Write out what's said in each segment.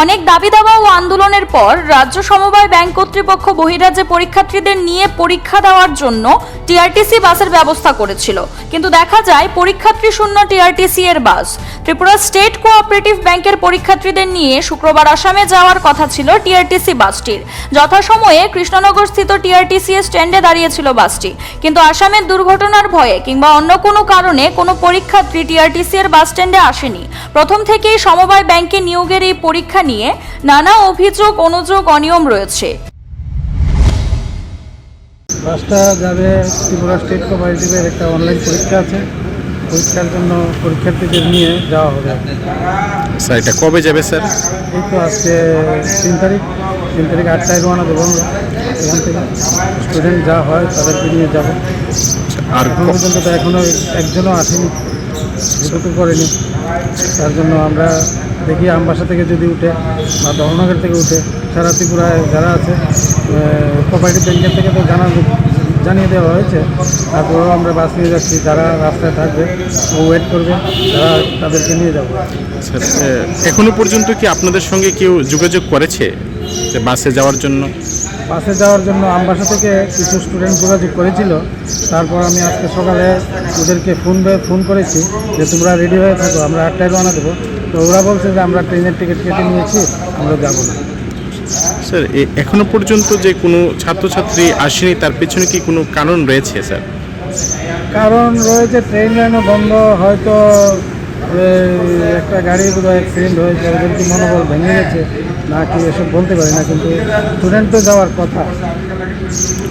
অনেক দাবি দাবা ও আন্দোলনের পর রাজ্য সমবায় ব্যাংক কর্তৃপক্ষ বহিরাজ্যে পরীক্ষার্থীদের নিয়ে পরীক্ষা দেওয়ার জন্য টিআরটিসি বাসের ব্যবস্থা করেছিল। কিন্তু দেখা যায় পরীক্ষার্থী শূন্য, টিআরটিসি এর বাস। ত্রিপুরা স্টেট কোঅপারেটিভ ব্যাংকের পরীক্ষার্থীদের নিয়ে শুক্রবার আসামে যাওয়ার কথা ছিল টিআরটিসি বাসটির। যথাসময়ে কৃষ্ণনগর স্থিত টিআরটিসি এর স্ট্যান্ডে দাঁড়িয়েছিল বাসটি। কিন্তু আসামের দুর্ঘটনার ভয়ে কিংবা অন্য কোনো কারণে কোনো পরীক্ষার্থী টিআরটিসি এর বাস স্ট্যান্ডে আসেনি। প্রথম থেকেই সমবায় ব্যাংকে নিয়োগের এই পরীক্ষা নিয়ে নানা অভিযোগ অনুযোগ অনিয়ম রয়েছে। বাসটা যাবে ত্রিপুরা স্টেট কোঅপারেটিভের একটা অনলাইন পরীক্ষা আছে। পরীক্ষার জন্য পরীক্ষার্থীদের নিয়ে যাওয়া হবে। স্যার এটা কবে যাবে স্যার? এই তো আজকে তিন তারিখ। তিন তারিখ আটটায় রওনা দেবো এখান থেকে স্টুডেন্ট যা হয় তাদেরকে নিয়ে যাব। আর এখন পর্যন্ত তো এখনও একজনও আসেনি। ঢুকে করেনি। তার জন্য আমরা দেখি আমবাসা থেকে যদি উঠে বা দহনগর থেকে উঠে সারা ত্রিপুরায় যারা আছে কোপারেটিভ ব্যাংকের থেকে তো জানা জানিয়ে দেওয়া হয়েছে। তারপরেও আমরা বাস নিয়ে যাচ্ছি যারা রাস্তায় থাকবে ও ওয়েট করবে তারা তাদেরকে নিয়ে যাব। এ, এখনও পর্যন্ত কি আপনাদের সঙ্গে কেউ যোগাযোগ করেছে যে বাসে যাওয়ার জন্য? বাসে যাওয়ার জন্য আমবাসা থেকে কিছু স্টুডেন্ট যোগাযোগ করেছিল। তারপর আমি আজকে সকালে ওদেরকে ফোন ফোন করেছি যে তোমরা রেডি হয়ে থাকো আমরা আটটায় রওনা দেবো। তো ওরা বলছে যে আমরা ট্রেনের টিকিট কেটে নিয়েছি আমরা যাব না। স্যার এখনও পর্যন্ত যে কোনো ছাত্রছাত্রী আসেনি তার পেছনে কি কোনো কারণ রয়েছে স্যার? কারণ রয়েছে ট্রেন লাইনও বন্ধ হয়তো একটা গাড়ি বোধহয় অ্যাক্সিডেন্ট হয়েছে ওদের কি মনোবল ভেঙে গেছে না কি এসব বলতে পারি না কিন্তু স্টুডেন্ট তো যাওয়ার কথা।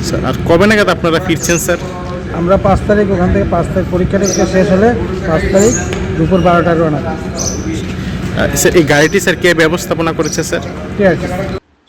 স্যার আর কবে নাগাদ আপনারা ফিরছেন স্যার? আমরা পাঁচ তারিখ ওখান থেকে পাঁচ তারিখ পরীক্ষা টরীক্ষা শেষ হলে পাঁচ তারিখ দুপুর বারোটায় রওনা। স্যার এই গাড়িটি স্যার কে ব্যবস্থাপনা করেছে স্যার? ঠিক আছে?